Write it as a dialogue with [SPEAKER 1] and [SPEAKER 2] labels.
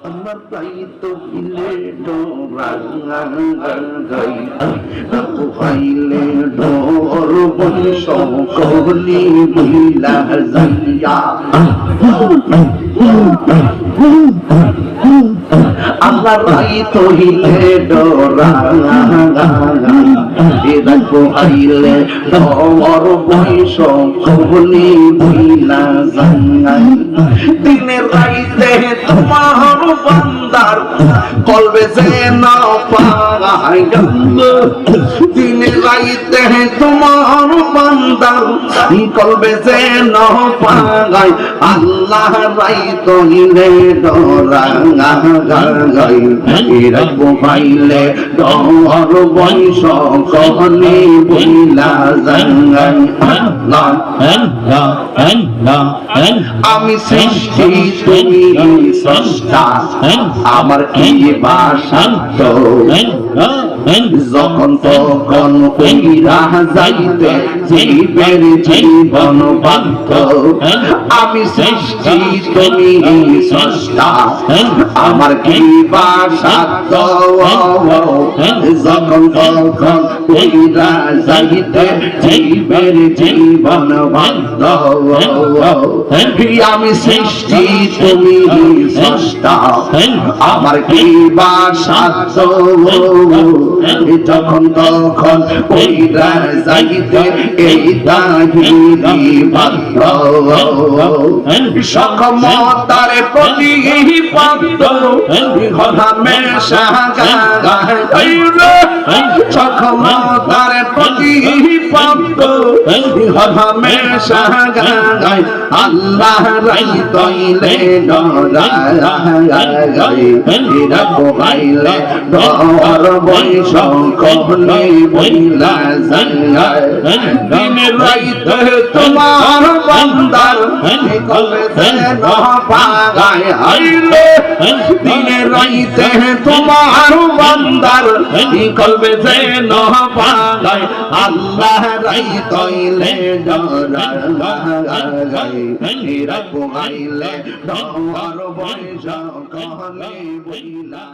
[SPEAKER 1] আমার তাই তো হিলে ডোরাই পাইলে ডোর ডোরাই পাইলে ডোর বংশ মহিলা জাইয়া দিনের রাইতে তোমার বান্দার কলবে যেন পাই দিনের রাইতে তোমার বান্দার কলবে যেন পাই আল্লাহ রাই তহিলে ডরা গাই রাখব পাইলে ডর বংশ কহনি বইলা জাঙ্গাই আল্লাহ আমি সৃষ্টি তুমি সস্তা আমার কি ভাষা তো যখন তখন কইরা যাইতে জীবের জীবন বাধ্য। আমি সৃষ্টি তুমি স্রষ্টা। আমার কি বাসা তো যখন তখন কইরা যাইতে জীবের জীবন বাধ্য। আমি সৃষ্টি তুমি স্রষ্টা। আমার কি বাসা তো যখন তখন কইরা যাইতে এই দাহিরি বাধ্য সকমতার প্রতি পাত্র হলামে সকমতার প্রতি পাত্র হলামে সাগাই আল্লাহ রাই তৈলে ডরাই রাখো গাইলে ডর বৈশ কহলে বইলা জাঙ্গায় দিনে রাইতে তোমার বান্দার কলে যেন পাগায় হাইলে দিনে রাইতে তোমার বান্দার কলবে যেন পাগায় আল্লাহ রাই তৈলে ডরাই রাখো গাইলে ডর বৈশ কহলে বইলা